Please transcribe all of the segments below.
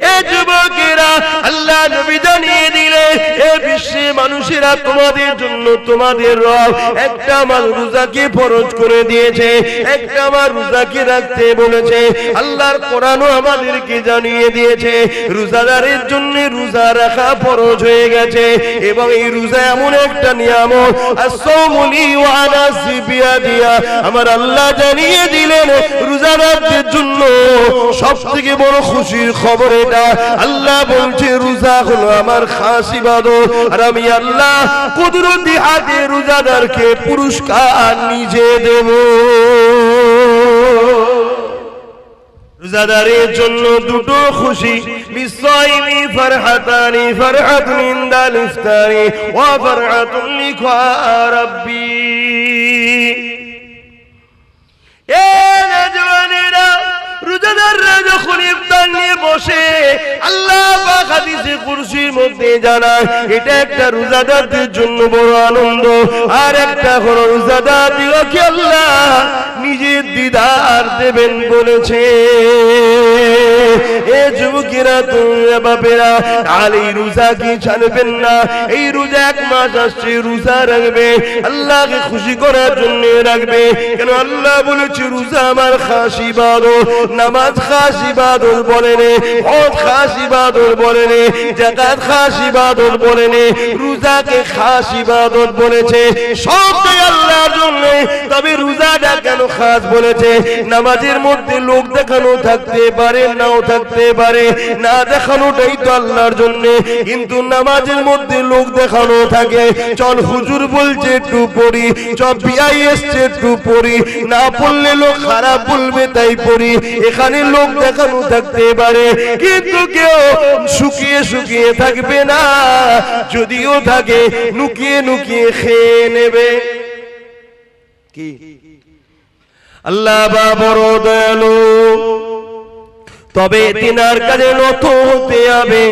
এ যুবকেরা আল্লাহ নবী বিশ্বে মানুষেরা তোমাদের জন্য তোমাদের রব একটা আমার রোজাকে ফরজ করে দিয়েছে, একটা আমার রোজাকে রাখতে বলেছে। আল্লাহর কোরআনও আমাদেরকে জানিয়ে দিয়েছে, রোজাদারের জন্য রোজা রাখা ফরজ হয়ে গেছে এবং এই রোজা এমন একটা নিয়ামত আসসালামুলি ওয়া আনা সিবিয়াদিয়া। আমার আল্লাহ জানিয়ে দিলেন, রোজাদারদের জন্য সব থেকে বড় খুশির খবর এটা। আল্লাহ বলছে, রোজা হলো আমার খাস ইবাদত। আমি আল্লাহ কুদরতি হাতে রোজাদারকে পুরস্কার নিজে দেব। রোজাদারের জন্য দুটো খুশি বিসাইমি ফারহাতানি, ফারহাতুন ইনদাল ইফতারি, ওয়া ফারহাতুন লিখা রাব্বি। এ যখন ইফতার নিয়ে বসে, আল্লাহ পাক হাদিসে কুরসির মধ্যে জানায়, এটা একটা রোজাদারদের জন্য বড় আনন্দ। আর একটা হলো রোজাদার দিগকে আল্লাহ নিজের দিদার দেবেন বলেছে। এ যুবকেরা তোমরা বাপেরা আর এই রোজা কি ছাড়বেন না? এই রোজা এক মাস আসছে, রোজা রাখবে, আল্লাহকে খুশি করার জন্য রাখবে। কেন আল্লাহ বলেছে, রোজা আমার খাস ইবাদত নামাজ খাস ইবাদত বলেন হজ খাস ইবাদত বলেন জাকাত খাস ইবাদত বলেন রোজাকে খাস ইবাদত বলেছে। সবটাই আল্লাহর জন্য, তবে রোজাটা কেন খাস বলেছে? নামাজের মধ্যে লোক দেখানো থাকতে পারে, নাও থাকতে পারে না দেখানোটাই তো আল্লাহর জন্য। কিন্তু নামাজের মধ্যে লোক দেখানো থাকে। চল হুজুর বলছে একটু পড়ি, চল বিআই এসছে একটু পড়ি। না পড়লে লোক খারাপ বলবে, তাই পড়ি। এখানে লোক দেখানো থাকতে পারে। কিন্তু কেউ শুকিয়ে শুকিয়ে থাকবে না। যদিও থাকে, নুকিয়ে নুকিয়ে খেয়ে নেবে। কি? আল্লাহ বা বড় দয়ালু। তবে তিনার কাছে নত হতে হবে।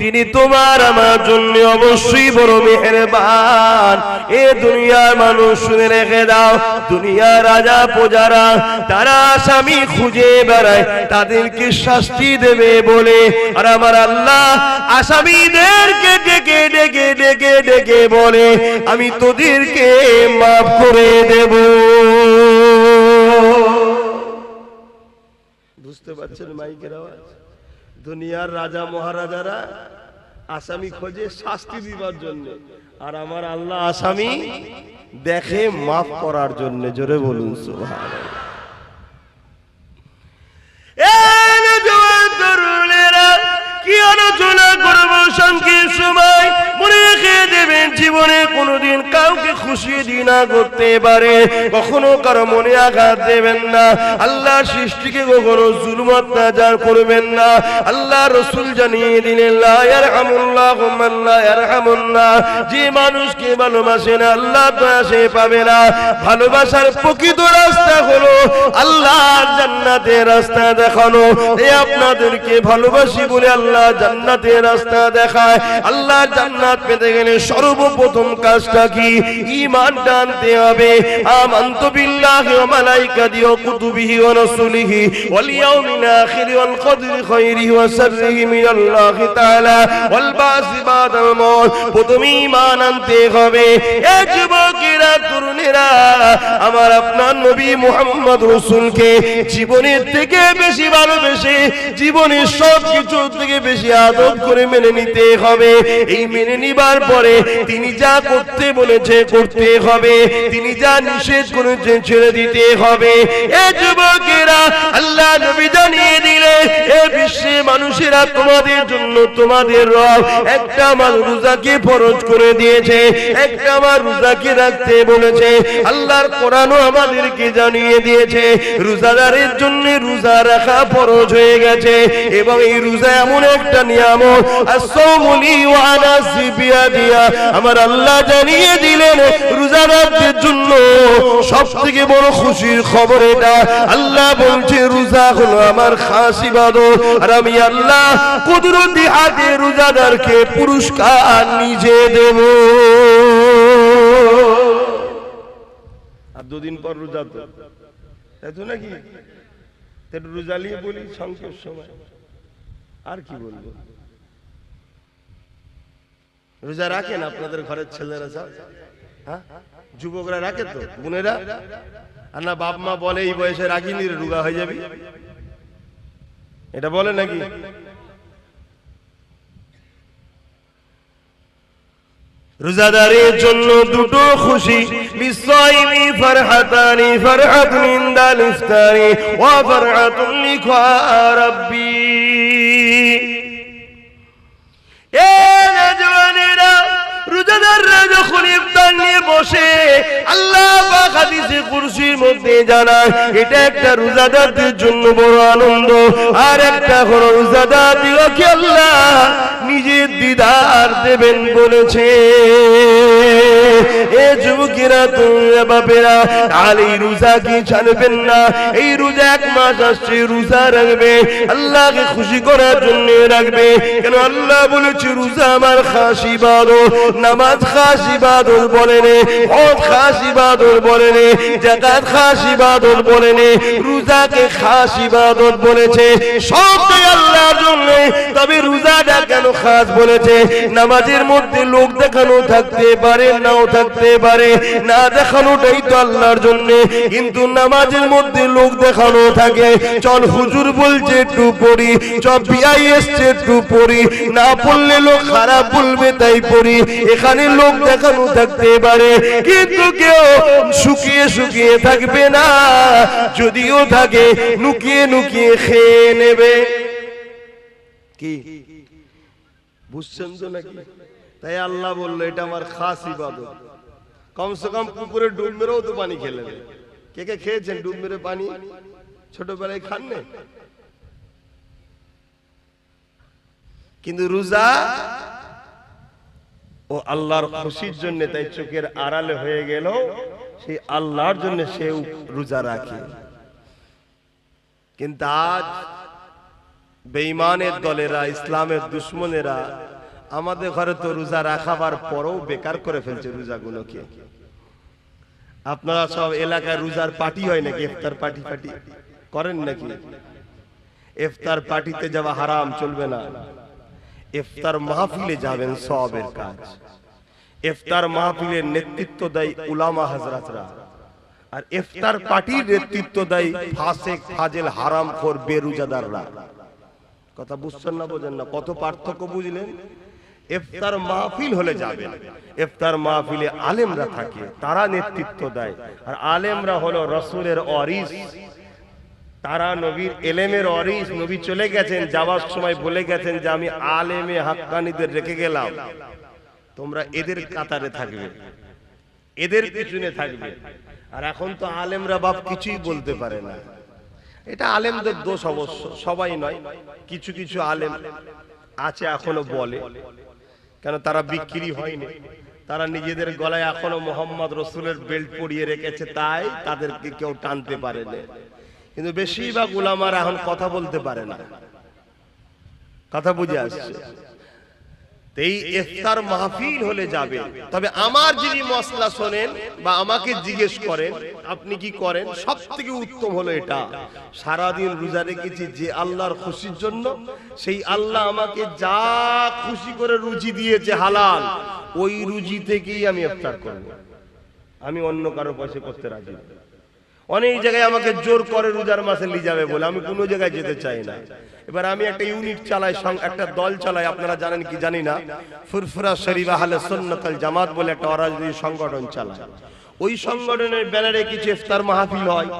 তিনি তোমার আমার জন্য অবশ্যই বড় মেহেরবান। এ দুনিয়ার মানুষ শুনে রেখে দাও দুনিয়ার রাজা প্রজারা তারা স্বামী খুঁজে বেড়ায় তাদেরকে শাস্তি দেবে বলে। আর আমার আল্লাহ আসামিদেরকে ডেকে ডেকে ডেকে ডেকে বলে আমি তোদেরকে মাফ করে দেব। বুঝতে পারছেন মাইকের আওয়াজ? দুনিয়ার রাজা মহারাজারা আসামি খোঁজে শাস্তি দিবার জন্য। আর আমার আল্লাহ আসামি দেখে মাফ করার জন্য, জোরে বলুন কি আলোচনা করব সংক্ষেপ সময়। মনে দেবেন জীবনে কোনোদিন কাউকে খুশি দিনা করতে পারে। কখনো কারও মনে আঘাত দেবেন না। আল্লাহ সৃষ্টিকে কখনো করবেন না। আল্লাহ রসুল জানিয়ে দিলেন যে মানুষকে ভালোবাসে না, আল্লাহ সে পাবে না। ভালোবাসার প্রকৃত রাস্তা হলো আল্লাহর জান্নাতের রাস্তা দেখানো। এ আপনাদেরকে ভালোবাসি বলে আল্লাহ জান্নাতের রাস্তা দেখায়। আল্লাহ জান্নাত পেতে গেলে সর্বপ্রথম কাজটা কি? টানতে হবে। বিল্লাহি কুতুবিহি ওয়া রাসূলিহি ওয়াল ইয়াউমিল আখির ওয়াল ওয়া শাররিহি তাআলা ওয়াল বাসি মউত। ঈমান আনতে হবে। এ যুবকেরা, তরুণেরা, আমার আপনার নবী মুহাম্মদ রাসূলকে জীবনের থেকে বেশি ভালোবেসে জীবনের সব কিছু থেকে বেশি আদব করে মেনে নিতে হবে। এই মেনে নিবার পরে তিনি যা করতে বলেছে করতে হবে, তিনি যা নিষেধ করেছেন ছেড়ে দিতে হবে। এ যুবকেরা আল্লাহ নবী জানিয়ে দিলে, এ বিশ্বে মানুষেরা তোমাদের জন্য তোমাদের রব একটা আমার রোজাকে ফরজ করে দিয়েছে, একটা আমার রোজাকে রাখতে বলেছে। আল্লাহর কোরআনও আমাদেরকে জানিয়ে দিয়েছে, রোজাদারের জন্য রোজা রাখা ফরজ হয়ে গেছে এবং এই রোজা এমন একটা নিয়ামত আসসালামুলি ওয়া আনা সিবিয়াদিয়া আমার আল্লাহ জানিয়ে দিলেন রোজাদারদের জন্য সব থেকে বড় খুশির খবর এটা। আল্লাহ বলছে, রোজা হলো আমার খাস ইবাদত। আর আমি আল্লাহ কুদরতি হাতে রোজাদারকে পুরস্কার নিজে দেব। আর দুদিন পর রোজা তো। তাই তো নাকি? রোজা নিয়ে বলি সংক্ষেপ সময়। আর কি বলব? রোজা রাখেন আপনাদের ঘরের ছেলেরা সব? হ্যাঁ? যুবকরা রাখে তো? বোনেরা? আর না বাপ মা বলে এই বয়সে রাখিনি রোগা হয়ে যাবি? এটা বলে নাকি? রোজাদারের জন্য দুটো খুশি। বিসাইমি ফারহাতানি ফারহাতুন ইনদাল ইফতারি। ওয়া ফারহাতুন লিকা রাব্বি। রোজাদাররা যখন ইফতার বসে আল্লাহ পাক হাদিসে কুরসির মধ্যে জানায়, এটা একটা রোজাদারদের জন্য বড় আনন্দ, আর একটা হলো রোজাদার কি আল্লাহ? নিজের দিদার দেবেন বলেছে। এ যুবকেরা তোমরা বাপেরা আর এই রোজা কি ছাড়বেন না? এই রোজা এক মাস আসছে, রোজা রাখবে, আল্লাহকে খুশি করার জন্য রাখবে। কেন আল্লাহ বলেছে, রোজা আমার খাস ইবাদত নামাজ খাস ইবাদত বলেন হজ খাস ইবাদত বলেন জাকাত খাস ইবাদত বলেন রোজাকে খাস ইবাদত বলেছে। সবটাই আল্লাহর জন্য, তবে রোজাটা কেন খাস বলেছে, নামাজের মধ্যে লোক দেখানো থাকতে পারে, নাও থাকতে পারে, না দেখানোটাই তো আল্লাহর জন্য। কিন্তু নামাজের মধ্যে লোক দেখানো থাকে, চল হুজুর বলছে একটু পড়ি, চল বিআই এসছে একটু পড়ি, না পড়লে লোক খারাপ বলবে, তাই পড়ি। এখানে লোক দেখানো থাকতে পারে, কিন্তু কেউ শুকিয়ে শুকিয়ে থাকবে না, যদিও থাকে, নুকিয়ে নুকিয়ে খেয়ে নেবে। কি? বুঝছেন তো নাকি? তাই আল্লাহ বলল, এটা আমার খাস ইবাদত। কমসে কম পুকুরে ডুব মেরেও তো পানি খেলেন। কে কে খেয়েছেন ডুব মেরে পানি? ছোটবেলায় খান না কিন্তু রোজা ও আল্লাহর খুশির জন্য তাই চোখের আড়ালে হয়ে গেল সেই আল্লাহর জন্য সে রোজা রাখে। কিন্তু আজ বেঈমানের দলেরা ইসলামের দুশ্মনেরা আমাদের ঘরে তো রোজা রাখাবার পরেও বেকার করে ফেলছে রোজাগুলোকে। আপনারা সব এলাকায় রোজার পার্টি হয় নাকি? ইফতার পার্টি পার্টি করেন নাকি? ইফতার পার্টিতে যাওয়া হারাম চলবে না। ইফতার মাহফিলে যাবেন সবের কাজ। ইফতার মাহফিলের নেতৃত্ব দেয় উলামা হাজরাতরা। আর ইফতার পার্টির নেতৃত্ব দেয় ফাসেক ফাজেল হারাম খোর বেরুজাদাররা। কথা বুঝছেন না, বোঝেন না। কত পার্থক্য বুঝলেন? ইফতার মাহফিল হলে যাবে। ইফতার মাহফিলে আলেমরা থাকে, তারা নেতৃত্ব দেয়। আর আলেমরা হলো রসুলের অরিস তারা নবীর এলেমের অরিস নবী চলে গেছেন, যাওয়ার সময় বলে গেছেন যে, আমি আলেমে হাক্কানিদের রেখে গেলাম। তোমরা এদের কাতারে থাকবে, এদের পিছনে থাকবে। আর এখন তো আলেমরা বাপ কিছুই বলতে পারে না। এটা আলেমদের দোষ অবশ্য, সবাই নয়, কিছু কিছু আলেম আছে এখনও বলে। কেন তারা বিক্রি হয়নি? তারা নিজেদের গলায় এখনও মোহাম্মদ রসুলের বেল্ট পরিয়ে রেখেছে, তাই তাদেরকে কেউ টানতে পারে কিন্তু বেশিরভাগ গুলামার এখন কথা বলতে পারে না। কথা বুঝে আসছে। এই ইফতার মাহফিল হলে যাবে। তবে আমার যিনি মশলা শোনেন বা আমাকে জিজ্ঞেস করেন, আপনি কি করেন? সব থেকে উত্তম হলো এটা। সারাদিন রোজা রেখেছি যে আল্লাহর খুশির জন্য, সেই আল্লাহ আমাকে যা খুশি করে রুজি দিয়েছে হালাল, ওই রুজি থেকেই আমি ইফতার করব। আমি অন্য কারও পয়সা করতে রাজি না। অনেক জায়গায় আমাকে জোর করে রোজার মাসে নিয়ে যাবে বলে। আমি কোনো জায়গায় যেতে চাই না। এবার আমি একটা ইউনিট চালাই একটা দল চালাই আপনারা জানেন কি জানি না। ফুরফুরা শরীফ আহলে সুন্নাতুল জামাত বলে একটা অরাজনৈতিক সংগঠন চালায়। ওই সংগঠনের ব্যানারে কিছু ইফতার মাহফিল হয়।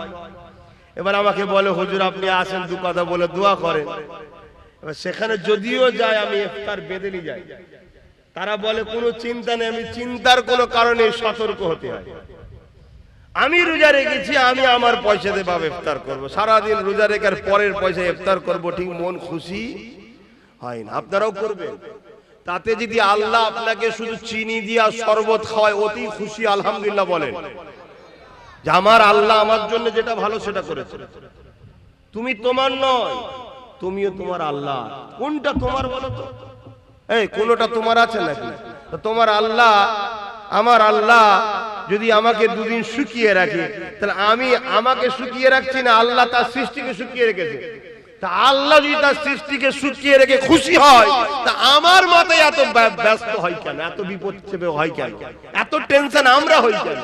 এবার আমাকে বলে হুজুর আপনি আসেন দু কথা বলে দোয়া করেন। এবার সেখানে যদিও যায় আমি ইফতার নিয়ে যাই। তারা বলে কোনো চিন্তা নেই আমি চিন্তার কোনো কারণে সতর্ক হতে হয়। আমি রোজা রেখেছি, আমি আমার পয়সা বাবা ইফতার করব। সারাদিন রোজা রেখার পরের পয়সা ইফতার করব, ঠিক মন খুশি? হয় না, আপনারাও করবেন। তাতে যদি আল্লাহ আপনাকে শুধু চিনি দিয়া শরবত খাওয়ায়, অতি খুশি, আলহামদুলিল্লাহ বলেন। যে আমার আল্লাহ আমার জন্য যেটা ভালো, সেটা করেছে। তুমি তোমার নয়, তুমিও তোমার আল্লাহ। কোনটা তোমার বলো তো? এই, কোনটা তোমার আছে নাকি? তোমার আল্লাহ, আমার আল্লাহ যদি আমাকে দুদিন শুকিয়ে রাখে, তাহলে আমি আমাকে শুকিয়ে রাখছি না, আল্লাহ তার সৃষ্টিকে শুকিয়ে রেখেছে। তা আল্লাহ যদি তার সৃষ্টিকে শুকিয়ে রেখে খুশি হয়, তা আমার মতে এত ব্য- ব্যস্ত হয় কেন? এত বিপদ হয় কেন? এত টেনশন আমরা হই কেন?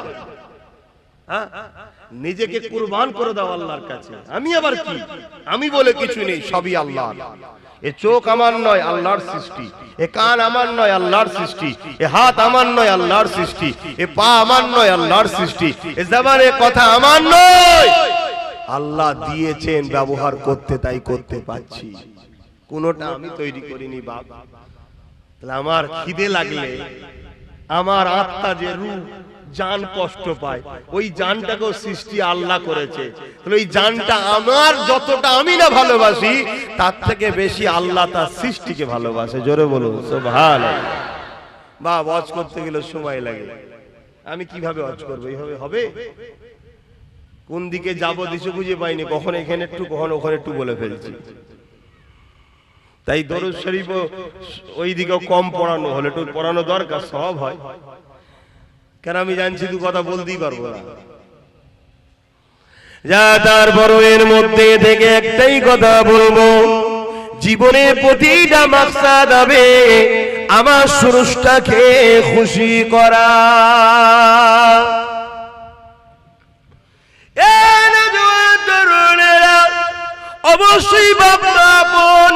হ্যাঁ? নিজেকে কুরবান করে দাও আল্লাহর কাছে। আমি আবার কি? আমি বলে কিছু নেই সবই আল্লাহ এ চোখ আমার নয় আল্লাহর সৃষ্টি। এ কান আমার নয় আল্লাহর সৃষ্টি। এ হাত আমার নয় আল্লাহর সৃষ্টি। এ পা আমার নয় আল্লাহর সৃষ্টি। এ জবানের কথা আমার নয়। আল্লাহ দিয়েছেন ব্যবহার করতে তাই করতে পাচ্ছি কোনোটা আমি তৈরি করিনি বাপ। তাহলে আমার খিদে লাগলে আমার আত্মা যে রূপ জান কষ্ট পায়। ওই জানটাকেও সৃষ্টি আল্লাহ করেছে। ওই জানটা আমার যতটা আমি না ভালোবাসি, তার থেকে বেশি আল্লাহ তার সৃষ্টিকে ভালোবাসে। জোরে বলুন ভালো বা ওয়াজ করতে গেলে সময় লাগে। আমি কীভাবে ওয়াজ করব? এইভাবে হবে? কোন দিকে যাব দিশে খুঁজে পাইনি। কখন এখানে একটু, কখন ওখানে একটু বলে ফেলছি। তাই দরুদ শরীফ ওই দিকেও কম পড়ানো হলে একটু পড়ানো দরকার, সব হয়। কেন আমি জানছি তুই কথা বলতেই পারব না? যা তারপর এর মধ্যে থেকে একটাই কথা বলব জীবনের প্রতিটা মাকসাদ হবে আমার সুরুষটাকে খুশি করা। অবশ্যই বাবা আপন।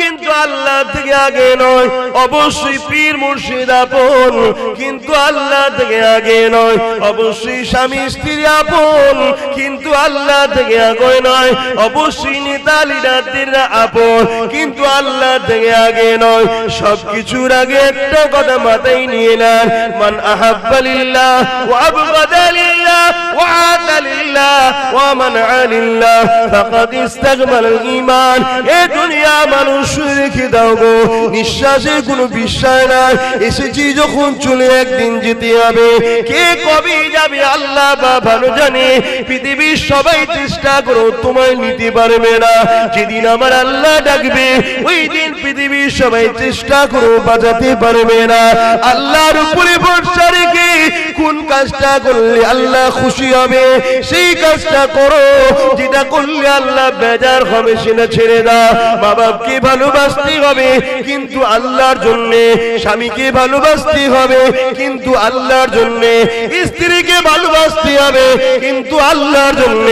কিন্তু আল্লাহ থেকে আগে নয়। অবশ্যই পীর মুর্শিদ আপন, কিন্তু আল্লাহ থেকে আগে নয়। অবশ্যই স্বামী স্ত্রী আপন, কিন্তু আল্লাহ থেকে আগে নয়। অবশ্যই নেতা লিডারদের আপন, কিন্তু আল্লাহ থেকে আগে নয়। সবকিছুর আগে একটা কথা মাথায় নিয়ে নেন। মান আহাব্বালিল্লাহ ওয়া আবগাদালিল্লাহ ওয়া আতালিল্লাহ ওয়া মানআলিল্লাহ ফাকাদ ইস্তাগমাল ঈমান। এ দুনিয়া মানুষ রেখে দাও গো। নিঃশ্বাসে কোনো বিশ্বাস নাই। এসেছি যখন চলে একদিন যেতে হবে। কে কবে যাবে আল্লাহ বা ভালো জানে। পৃথিবীর সবাই চেষ্টা করো, তোমায় নিতে পারবে না। যেদিন আমার আল্লাহ ডাকবে, ওই দিন পৃথিবীর সবাই চেষ্টা করো পারবে না। আল্লাহর উপরে ভরসা রেখে কোন কাজটা করলে আল্লাহ খুশি হবে, সেই কাজটা করো। যেটা করলে আল্লাহ বেজার হবে, সেটা ছেড়ে দাও। মা বাপকে ভালোবাসতে হবে, কিন্তু আল্লাহর জন্য স্বামীকে ভালোবাসতে হবে, কিন্তু আল্লাহর জন্য স্ত্রীকে ভালোবাসতে হবে, কিন্তু আল্লাহর জন্য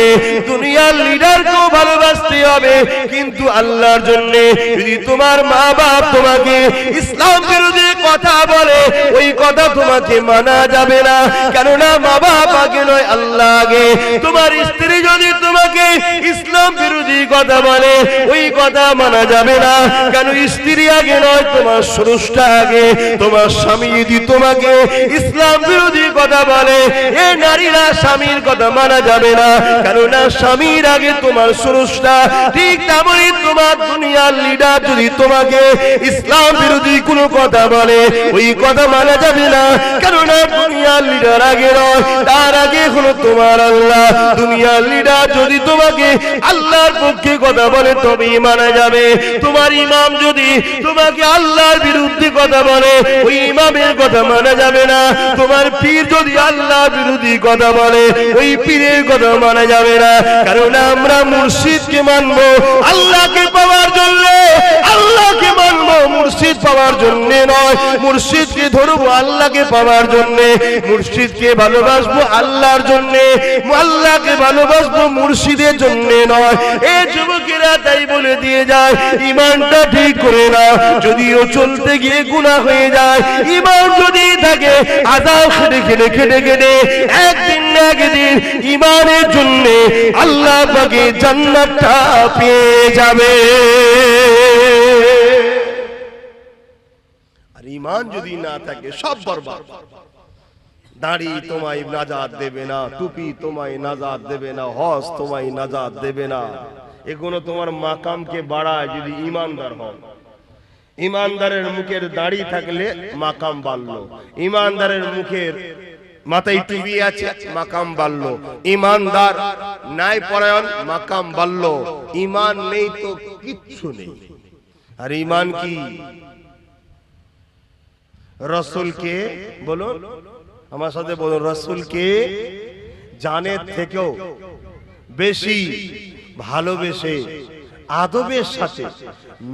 দুনিয়ার লিডারকেও ভালোবাসতে হবে, কিন্তু আল্লাহর জন্য যদি তোমার মা বাপ তোমাকে ইসলাম বিরোধী কথা বলে, ওই কথা তোমাকে মানা যাবে না। কেননা মা বাপ আগে নয়, আল্লাহ আগে। তোমার স্ত্রী যদি তোমাকে ইসলাম বিরোধী কথা বলে, ওই কথা মানা যাবে না, কেন স্ত্রী আগে নয়, তোমার স্রষ্টা আগে, তোমার স্বামী যদি তোমাকে ইসলাম বিরোধী কথা বলে, এ নারীরা স্বামীর কথা মানা যাবে না। কেননা স্বামীর আগে তোমার স্রষ্টা, ঠিক তেমনই তোমার দুনিয়ার লিডার যদি তোমাকে ইসলাম বিরোধী কোনো কথা বলে, ওই কথা মানা যাবে না। কেননা দুনিয়ার লিডার আগে নয়, তার আগে হলো তোমার আল্লাহ। দুনিয়ার লিডার যদি তোমাকে আল্লাহর পক্ষে কথা বলে, তবেই মানা যাবে। তোমার ইমাম যদি তোমাকে আল্লাহর বিরুদ্ধে কথা বলে, ওই ইমামের কথা মানা যাবে না। তোমার পীর যদি আল্লাহর বিরোধী কথা বলে, ওই পীরের কথা মানা যাবে না। কারণ আমরা মুর্শিদকে মানবো আল্লাহকে পাওয়ার জন্য। আল্লাহকে মানবো মুর্শিদ পাওয়ার জন্য নয়। মুর্শিদকে ধরবো আল্লাহকে পাওয়ার জন্য। মুর্শিদকে ভালোবাসবো আল্লাহর জন্য। আল্লাহকে ভালোবাসবো মুর্শিদের জন্য নয়। এ যুবকেরা তাই বলে দিয়ে যায়, ইমানটা ঠিক করে না যদিও চলতে গিয়ে গুণা হয়ে যায়। ইমান যদি থাকে আদাও খেটে খেটে খেটে খেটে, একদিন একদিন ইমানের জন্য আল্লাহ পাকে জান্নাতটা পেয়ে যাবে। আর ইমান যদি না থাকে, সব বরবাদ। দাড়ি তোমায় নাজাদ দেবে না, টুপি তোমায় নাজাদ দেবে না, হজ তোমায় নাজাদ দেবে না। এগুলো তোমার মাকামকে বাড়ায় যদি ইমানদার হও। ইমানদারের মুখের দাড়ি থাকলে মাকাম বাড়লো। ইমানদারের মুখের মাথায় টুপি আছে, মাকাম বাড়লো। ইমানদার ন্যায় পরায়ণ, মাকাম বাড়লো। ইমান নেই তো কিচ্ছু নেই। আর ইমান কি? রসুলকে বলুন আমার সাথে বলুন, রসুলকে জানের থেকেও বেশি ভালোবেসে, আদবের সাথে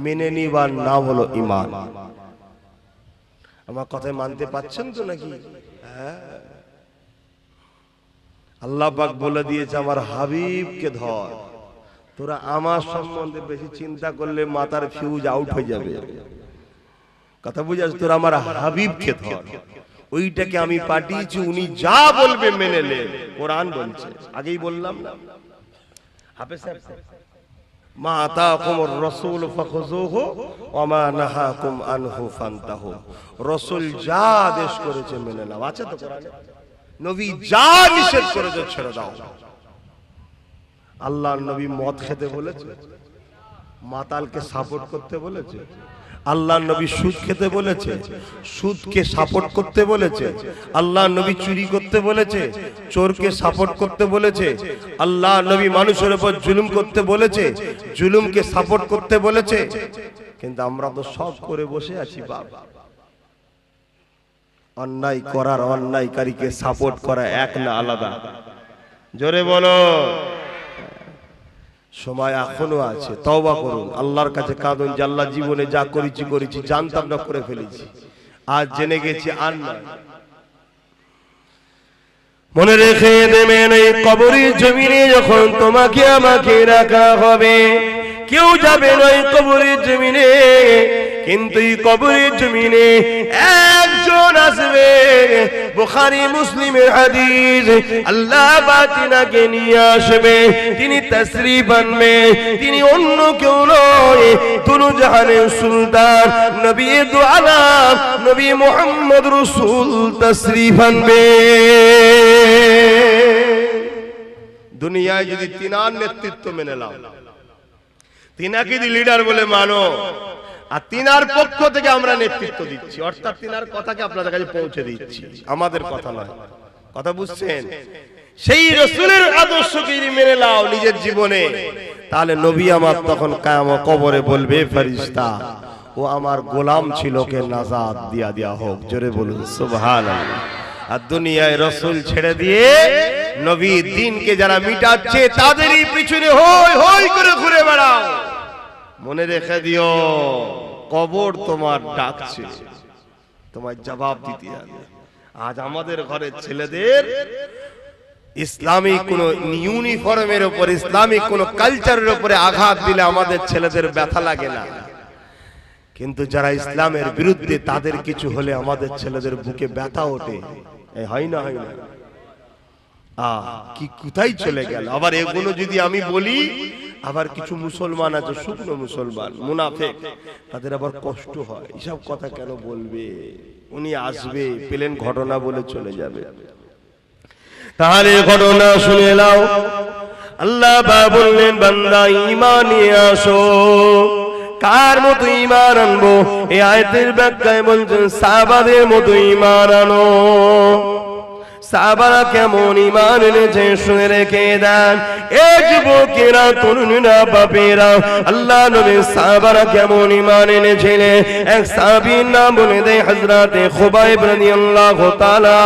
মেনে নিবার নাম হলো ইমান আমার কথায় মানতে পাচ্ছেন তো নাকি? হ্যাঁ। আল্লাহ পাক বলে দিয়েছে, আমার হাবিবকে ধর। তোরা আমার সম্বন্ধে বেশি চিন্তা করলে মাথার ফিউজ আউট হয়ে যাবে। কথা বুঝাস তোরা আমার হাবিবকে ধর। ওইটাকে আমি পাঠিয়েছি উনি যা বলবে মেনে নে কোরআন বলছে। আগেই বললাম না? হাফেজ সাহেব মা আতাকুম রাসূল ফাখুযুহু ওয়া মা নাহাকুম আনহু ফান্তাহু। রাসূল যা আদেশ করেছে মেনে নাও। আছে তো কোরআনে? নবী যা নিষেধ করেছে ছেড়ে দাও। আল্লাহর নবী মদ খেতে বলেছে। মাতালকে সাপোর্ট করতে বলেছে। আল্লাহ নবী সুদ খেতে বলেছে, সুদকে সাপোর্ট করতে বলেছে, আল্লাহ নবী চুরি করতে বলেছে, চোরকে সাপোর্ট করতে বলেছে, আল্লাহ নবী মানুষের উপর জুলুম করতে বলেছে, জুলুমকে সাপোর্ট করতে বলেছে। কিন্তু আমরা তো সব করে বসে আছি বাবা অন্যায় করার অন্যায়কারীকে সাপোর্ট করা এক না আলাদা। জোরে বলো। সময় এখনও আছে, তওবা করুন। আল্লাহর কাছে কাঁদুন যে আল্লাহ জীবনে যা করেছি করেছি জানতাম না করে ফেলেছি। আজ জেনে গেছি আর মনে রেখে দেবেন এই কবরের জমিনে যখন তোমাকে আমাকে রাখা হবে কেউ যাবে না এই কবরের জমিনে, কিন্তু এই কবরের জমিনে একজন আসবে। বুখারী, মুসলিমের হাদিস, আল্লাহ বাতিনাকে নিয়ে আসবে। তিনি তশরিফ আনবে তিনি অন্য কেউ নয় দুনু জাহানের সুলতান। নবী দু নবী মোহাম্মদ রসুল তশরিফ আনবে দুনিয়ায় যদি তিনার নেতৃত্ব মেনে নাও তিনাকে লিডার বলে মানো, আর তিনার পক্ষ থেকে আমরা নেতৃত্ব দিচ্ছি, অর্থাৎ তিনার কথাকে আপনাদের কাছে পৌঁছে দিচ্ছি, আমাদের কথা নয়। কথা বুঝছেন? সেই রসুলের আদর্শকে মেনে নাও নিজের জীবনে, তাহলে নবী আমার তখন কায়াম কবরে বলবে ফেরিস্তা ও আমার গোলাম ছিল কে নাজাদ দিয়া দিয়া হোক। জোরে বলুন সুবহান আর দুনিয়ায় রসুল ছেড়ে দিয়ে নবী দিনকে যারা মিটাচ্ছে, তাদেরই পিছনে হই হই করে ঘুরে বেড়াও। মনে রেখে দিও, কবর তোমার ডাকছে তোমার জবাব দিতে হবে। আজ আমাদের ঘরের ছেলেদের ইসলামিক কোন ইউনিফর্মের উপর ইসলামিক কোন কালচারের উপরে আঘাত দিলে আমাদের ছেলেদের ব্যথা লাগে না। কিন্তু যারা ইসলামের বিরুদ্ধে, তাদের কিছু হলে আমাদের ছেলেদের বুকে ব্যথা ওঠে। হয় না হয় না। আহ, কি কোথায় চলে গেল? আবার এগুলো যদি আমি বলি আবার কিছু মুসলমান আছে, শুকনো মুসলমান, মুনাফেক, তাদের আবার কষ্ট হয়। এসব কথা কেন বলবে? উনি আসবে, পেলেন ঘটনা বলে চলে যাবে। তাহলে ঘটনা শুনে নাও। আল্লাহ বা বললেন, বান্দা ইমান আসো। কার মতো ইমান আনব? এই আয়তের ব্যাখ্যায় বলছেন সাবাদের মতো ইমান আনো। সাবারা কেমন ইমান এনেছে শুনে রেখে দেন। এ যুবকেরা, তরুণীরা, বাপেরা, আল্লাহ নবী সাবারা কেমন ইমান এনেছিলেন এক সাবির নাম বলে দেয় হজরতে খুবাইব রাদিয়াল্লাহু তাআলা।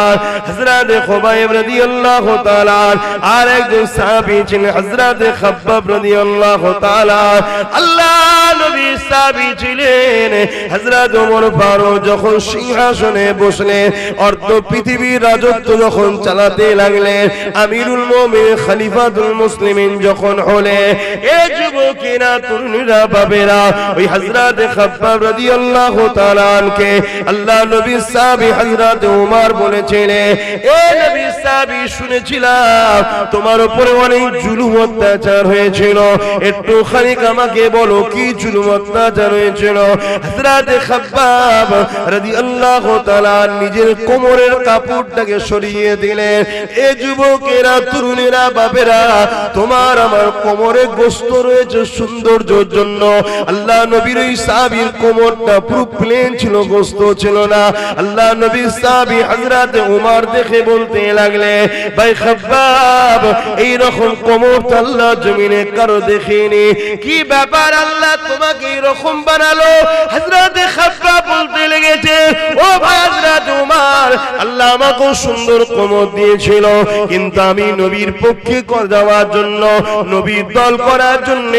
হজরতে খুবাইব রাদিয়াল্লাহু তাআলা। আর একজন সাহাবী ছিলেন হজরতে খাব্বাব রাদিয়াল্লাহু তাআলা। আল্লাহ নবী সাহাবী ছিলেন হজরত ওমর ফারুক। যখন সিংহাসনে বসলেন, অর্ধ পৃথিবীর রাজত্ব যখন চালাতে লাগলেন আমিরুল মুমিন, খলিফাতুল মুসলিমিন যখন হলে, এ যুবকেরা তরুণীরা বাবেরা ওই হযরত খাব্বাব রাদিয়াল্লাহু তাআলা আনকে, আল্লাহ নবী সাহাবী হযরত উমর বলেছিলেন, এ নবী সাহাবী, শুনেছিলাম, তোমার উপরে অনেক জুলুম অত্যাচার হয়েছিল একটু খানিক আমাকে বলো, কি জুলুম অত্যাচার হয়েছিল? হযরত খাব্বাব রাদিয়াল্লাহু তাআলা নিজের কোমরের কাপড়টাকে সরিয়ে দিলেন, এ যুবকেরা, তরুণেরা বাবেরা তোমার আমার কোমরে গোস্ত রয়েছে সৌন্দর্যের জন্য। আল্লাহ নবীর ওই সাহাবীর কোমরটা পুরো প্লেন ছিল, গোস্ত ছিল না। আল্লাহ নবী সাহাবী হযরত উমর দেখে বলতে লাগলে, ভাই খাব্বাব এই রকম কোমর আল্লাহ জমিনে কারও দেখিনি। কি ব্যাপার আল্লাহ তোমাকে এই রকম বানালো? হযরত খাব্বাব বলতে লেগেছে, ও ভাই হযরত উমর, আল্লাহ আমাকেও সুন্দর কোমর দিয়েছিল। কিন্তু আমি নবীর পক্ষে যাওয়ার জন্য, নবীর দল করার জন্য,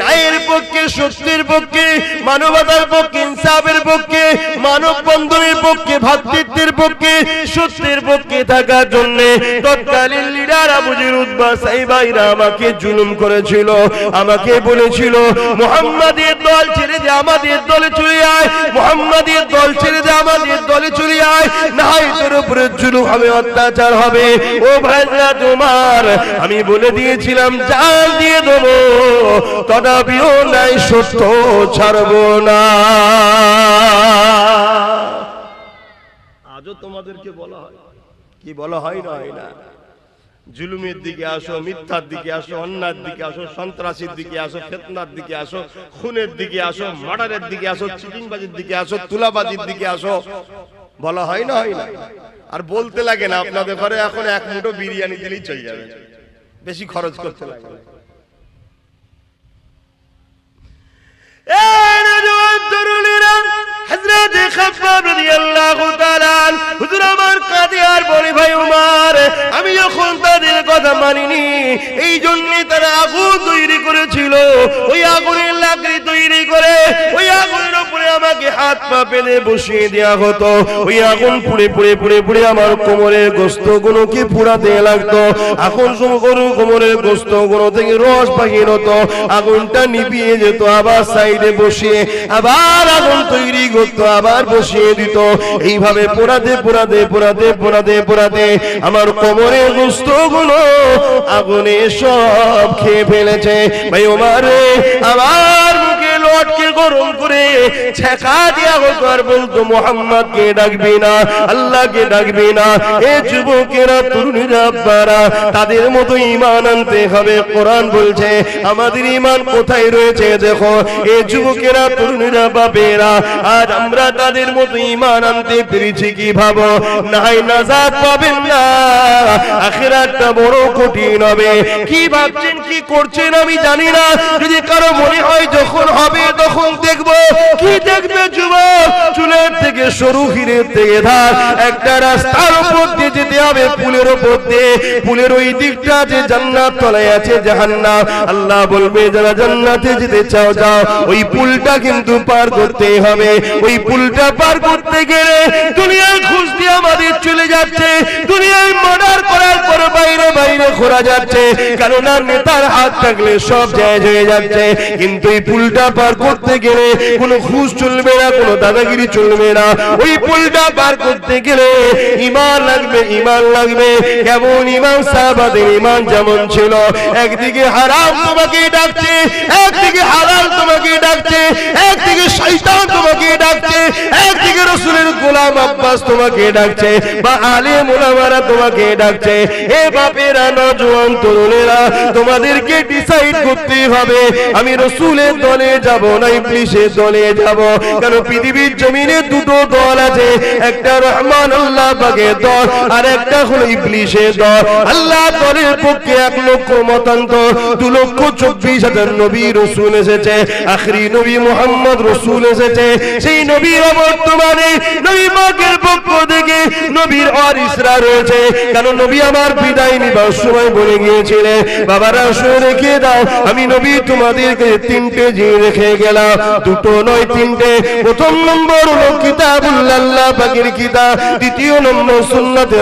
ন্যায়ের পক্ষে সত্যের পক্ষে, মানবতার পক্ষে, ইনসাফের পক্ষে, মানব বন্ধনের পক্ষে ভ্রাতৃত্বের পক্ষে, সত্যের পক্ষে থাকার জন্য তৎকালীন লিডার আবুজির উদ্বা সাইবাইরা আমাকে জুলুম করেছিল। আমাকে বলেছিল, মোহাম্মদের দল ছেড়ে দে, আমাদের দলে চলে আয়। মোহাম্মদের দল ছেড়ে দে, আমাদের দলে চলে আয়। না হয় তোর উপরে জুলুম হবে অত্যাচার হবে। ও ভাইরা তোমার, আমি বলে দিয়েছিলাম জান দিয়ে দেবো। তদাপিও নাই সত্য ছাড়বো না। আজও তোমাদেরকে বলা হয়। কি বলা হয় না হয় না। জুলুমের দিকে আসো, মিথ্যার দিকে আসো অন্যার দিকে আসো, সন্ত্রাসীর দিকে আসো, ফেতনার দিকে আসো, খুনের দিকে আসো, মার্ডারের দিকে আসো, চিটিংবাজির দিকে আসো, তুলাবাজির দিকে আসো। বলা হয় না হয় না। আর বলতে লাগে না আপনাদের ঘরে এখন এক মুঠো বিরিয়ানি দিলেই চলে যাবে। বেশি খরচ করতে লাগে। তরুণীরা, হযরত খাব্বাব রাদিয়াল্লাহু তাআলা হুজুর আমার আর বলে ভাই উমার, আমি যখন তাদের কথা মানিনি এই জন্য তারা আগুন তৈরি করেছিল। ওই আগুনের লাকড়ি তৈরি করে, ওই আগুনের উপরে আমাকে হাত পা পেলে বসিয়ে দেওয়া হতো। ওই আগুন পুড়ে পুড়ে পুড়ে পুড়ে আমার কোমরের গোস্ত গুলোকে পুড়াতে লাগতো। এখন গরু কোমরের গোস্তগুলো থেকে রস বাহির হতো। আগুনটা নিভিয়ে যেত আবার সাইডে বসিয়ে। আবার আগুন তৈরি করতো, আবার বসিয়ে দিত। এইভাবে পোড়াতে পোড়াতে পোড়াতে পোড়াতে পোড়াতে আমার কোমরের গোস্তগুলো আগুনে সব খেয়ে ফেলেছে। ভাই ওমারে আবার মুখে গরম করে ছেঁকা দিয়া হতো আর বলতো মোহাম্মদ কে ডাকবি না, আল্লাহকে ডাকবি না। এ যুবকেরা, তরুণীরা, আব্বারা, তাদের মতো ইমান আনতে হবে। কোরআন বলছে, আমাদের ইমান কোথায় রয়েছে দেখো। এ যুবকেরা, তরুণীরা, বাপেরা, আজ আমরা তাদের মতো ইমান আনতে পেরেছি কি ভাবো? নাই নাজাত পাবেন না। আখেরাতটা বড় কঠিন হবে। কি ভাবছেন, কি করছেন আমি জানি না। যদি কারও মনে হয় যখন হবে তখন দেখব? কি দেখবে যুবক? চুলের থেকে সরু হিরের থেকে ধার। একটা রাস্তার উপর যেতে হবে পুলের উপর দিয়ে। পুলের ওই দিকটা যে জান্নাত তলায় আছে আল্লাহ বলবে, যারা জান্নাতে যেতে চাও, যাও। ওই পুলটা কিন্তু পার হবে। ওই পুলটা পার করতে গেলে দুনিয়ার ঘুষ দিয়ে আমাদের চলে যাচ্ছে। দুনিয়ায় মার্ডার করার পর বাইরে বাইরে ঘোরা যাচ্ছে। নেতার হাত থাকলে সব জায়গায় হয়ে যাচ্ছে। কিন্তু এই পুলটা পার করতে গেলে কোনো ঘুষ চলবে না, কোনো দাদাগিরি চলবে না। ওই পুলটা পার করতে গেলে ইমান লাগবে ইমান লাগবে। কেমন ইমান? সাহাবাদের ইমান যেমন ছিল। একদিকে হারাম তোমাকে ডাকছে, একদিকে হালাল তোমাকে ডাকছে, একদিকে শয়তান তোমাকে ডাকছে, একদিকে রসুলের গোলাম আব্বাস তোমাকে ডাকছে, বা আলে মোলামারা তোমাকে ডাকছে। এ বাপেরা, নজওয়ান তরুণেরা, তোমাদেরকে ডিসাইড করতে হবে, আমি রসুলের দলে যাব না ইবলিশের দলে যাব। কারণ পৃথিবীর জমিনে দুটো দল আছে, একটা রহমান আল্লাহ পাকের দল আর একটা হলো ইবলিশের দল আল্লাহ দলের পক্ষে এক লক্ষ মতান্তর, দু লক্ষ চব্বিশ হাজার নবী রসুল এসেছে, আখরি নবী মোহাম্মদ রসুল এসেছে। সেই নবীর বর্তমানে নবী পাকের পক্ষ থেকে নবীর আর ইসরা রয়েছে। কারণ নবী আমার বিদায় নিবার সময় বলে গিয়েছিলেন, বাবারা, শুনে রেখে দাও, আমি নবী তোমাদেরকে তিনটে যে রেখে গেলাম। দুটো নয়, তিনটে। প্রথম নম্বর হলো কিতাবুল্লাহ পাকের কিতাব, দ্বিতীয় নম্বর সুন্নাতে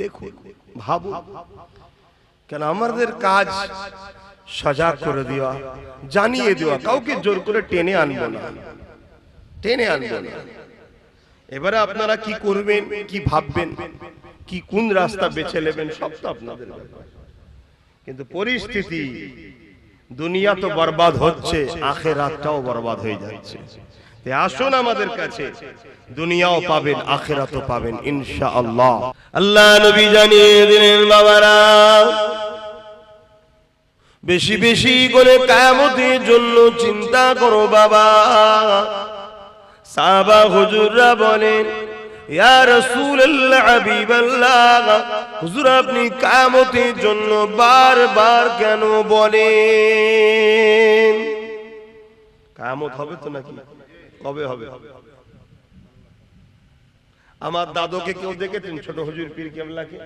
দেখুন ভাবু কেন আমাদের কাজ সজাগ করে দেওয়া, জানিয়ে দেওয়া, কাউকে জোর করে টেনে আনব না। টেনে আনব না। এবারে আপনারা কি করবেন, কি ভাববেন, কি কোন রাস্তা বেছে নেবেন, সব তো আপনাদের কিন্তু পরিস্থিতি, দুনিয়া তো বরবাদ হচ্ছে আখের রাতটাও বরবাদ হয়ে যাচ্ছে। আসুন আমাদের কাছে। দুনিয়াও পাবেন আখেরাতও পাবেন ইনশাআল্লাহ। আল্লাহ আল্লাহ নবী জানিয়ে দিলেন বাবারা বেশি বেশি করে কায়ামতের জন্য চিন্তা করো বাবা। সাহাবা হুজুররা বলেন ইয়া রাসূলুল্লাহ হাবিবাল্লাহ হুজুর আপনি কায়ামতের জন্য বারবার কেন বলেন? কায়ামত হবে তো নাকি? কবে হবে। আমার দাদুকে কেউ দেখেছেন? ছোট হুজুর পীর কেমলাকে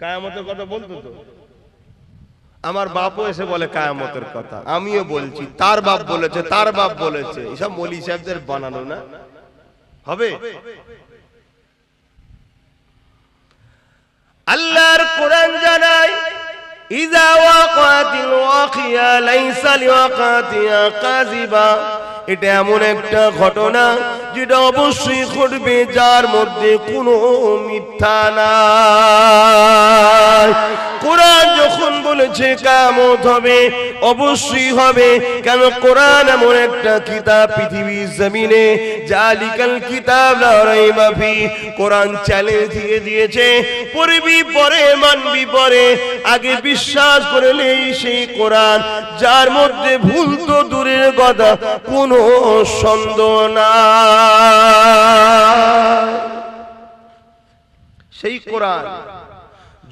কায়ামতের কথা বলতো তো? আমার বাপও এসে বলে কায়ামতের কথা। আমিও বলছি তার বাপ বলেছে তার বাপ বলেছে। এসব মলি সাহেবদের বানানো না? হবে? আল্লাহর কোরআন জানায় ইজা ওয়াকাতিল ওয়াকিয়া লাইসা লিওয়াকাতিয়া কাযিবা। এটা এমন একটা ঘটনা যেটা অবশ্যই ঘটবে যার মধ্যে কোনো মিথ্যা যখন বলেছে কামত হবে অবশ্যই হবে। কেন কোরআন এমন একটা কিতাব পৃথিবীর জমিনে জালিকাল কিতাব লা রাইবা ফি কোরআন চ্যালেঞ্জ দিয়ে দিয়েছে। পড়বি পরে, মানবি পরে। আগে বিশ্বাস করলেই সেই কোরআন। যার মধ্যে ভুল তো দূরের কথা, কোনো সন্দেহ না সেই কোরআন।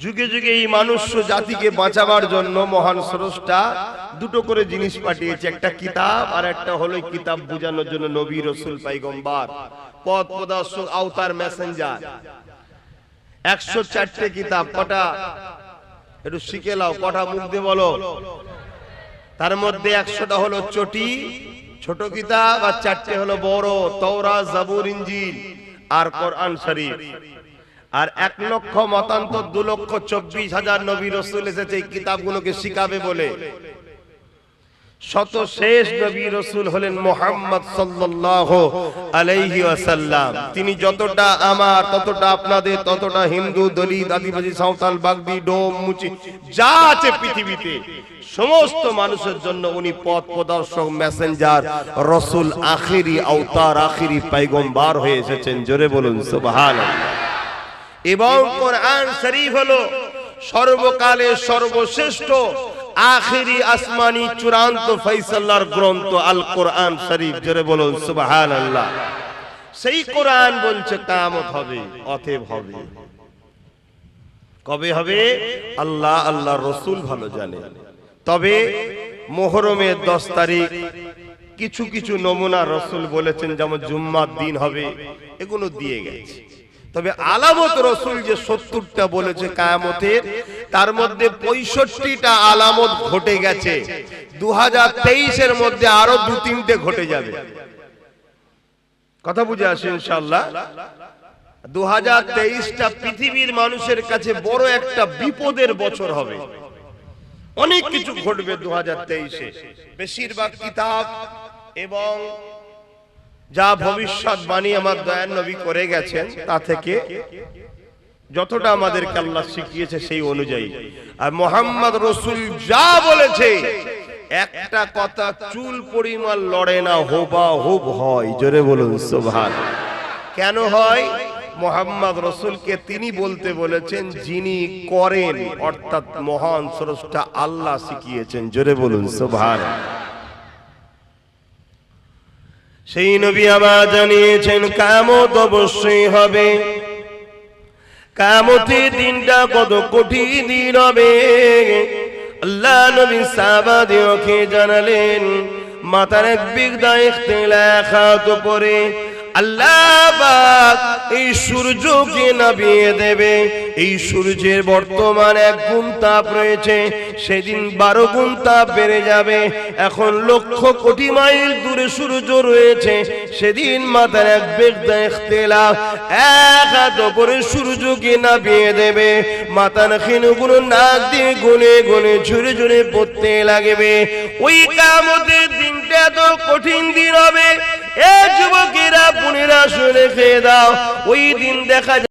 যুগে যুগে এই মানুষ জাতিকে বাঁচাবার জন্য মহান স্রষ্টা দুটো করে জিনিস পাঠিয়েছে, একটা কিতাব আর একটা হলো কিতাব বোঝানোর জন্য নবী রসুল পাইগম্বার, পথ প্রদর্শক, আওতার মেসেঞ্জার। একশো চারটে কিতাব, কটা? একটু শিখে লাও কটা মুখ দিয়ে বলো। তার মধ্যে একশোটা হলো চটি, ছোট কিতাব, আর চারটে হলো বড় তৌরা জাবুর ইঞ্জিল আর কোরআন শরীফ। আর এক লক্ষ, মতান্তর দু লক্ষ, চব্বিশ হাজার নবী রসুল এসেছে, এই কিতাবগুলোকে শিখাবে বলে। শত শেষ নবী রসুল হলেন মোহাম্মদ সাল্লাল্লাহু আলাইহি ওয়াসাল্লাম। তিনি যতটা আমার, ততটা আপনাদের, ততটা হিন্দু, দলিত, আদিবাসী, সাঁওতাল, বাগদি, ডোম, মুচি, যা আছে পৃথিবীতে, সমস্ত মানুষের জন্য উনি পথ প্রদর্শক, মেসেঞ্জার, রসুল আখিরি, আওতার আখিরি, পাইগম্বার হয়ে এসেছেন। জোরে বলুন, সুবহানাল্লাহ। এবং কোরআন শরীফ হলো সর্বকালে সর্বশ্রেষ্ঠ, আখেরি আসমানি চূড়ান্ত ফৈসাল্লার গ্রন্থ আল কোরআন শরীফ। জোরে বলুন, সুবহানাল্লাহ। সেই কোরআন বলছে কামত হবে, অতএব হবে। কবে হবে? আল্লাহ আল্লাহ রসুল ভালো জানে। তবে মোহরমের দশ তারিখ কিছু কিছু নমুনা রসুল বলেছেন, যেমন জুম্মার দিন হবে, এগুলো দিয়ে গেছে। তবে আলামত রসুল যে সত্তরটা বলেছে কায়ামতের, তার মধ্যে পঁয়ষট্টিটা আলামত ঘটে গেছে। দু হাজার তেইশের মধ্যে আরও দু তিনটে ঘটে যাবে। কথা বুঝে আসে ইনশাল্লাহ দু হাজার তেইশটা পৃথিবীর মানুষের কাছে বড় একটা বিপদের বছর হবে। অনেক কিছু ঘটবে দু হাজার তেইশে। বেশিরভাগ কিতাব এবং যা ভবিষ্যৎবাণী আমার দয়ান নবী করে গেছেন, তা থেকে যতটা আমাদেরকে আল্লাহ শিখিয়েছে সেই অনুযায়ী। আর মোহাম্মদ রসুল যা বলেছে, একটা কথা চুল পরিমাণ লড়ে না, হোবা হুব হয়, জোরে বলুন সোভান কেন হয়? মোহাম্মদ রসুলকে তিনি বলতে বলেছেন, যিনি করেন, অর্থাৎ মহান স্রষ্টা আল্লাহ শিখিয়েছেন, জোরে বলুন সোভান সেই নবী আবার জানিয়েছেন, কামত অবশ্যই হবে। কামতের দিনটা কত কঠিন দিন হবে। আল্লাহ নবী সাহাবাদিওকে জানালেন মাথার এক বিগদা তো পরে আল্লাহ এই সূর্যকে নামিয়ে দেবে। এই সূর্যের বর্তমান এক গুণ তাপ রয়েছে, সেদিন বারো গুণ তাপ বেড়ে যাবে। এখন লক্ষ কোটি মাইল দূরে সূর্য রয়েছে, সেদিন মাথার এক বেগদা ইখতিলাফ এক হাত উপরে সূর্যকে নামিয়ে দেবে। মাথার খিনুগুলো নাক দিয়ে গুনে গুনে ঝুরে ঝুরে পড়তে লাগবে। ওই কামতের দিনটা তো কঠিন দিন হবে এ যুবকেরা বোনেরা শুনে খেয়ে দাও। ওই দিন দেখা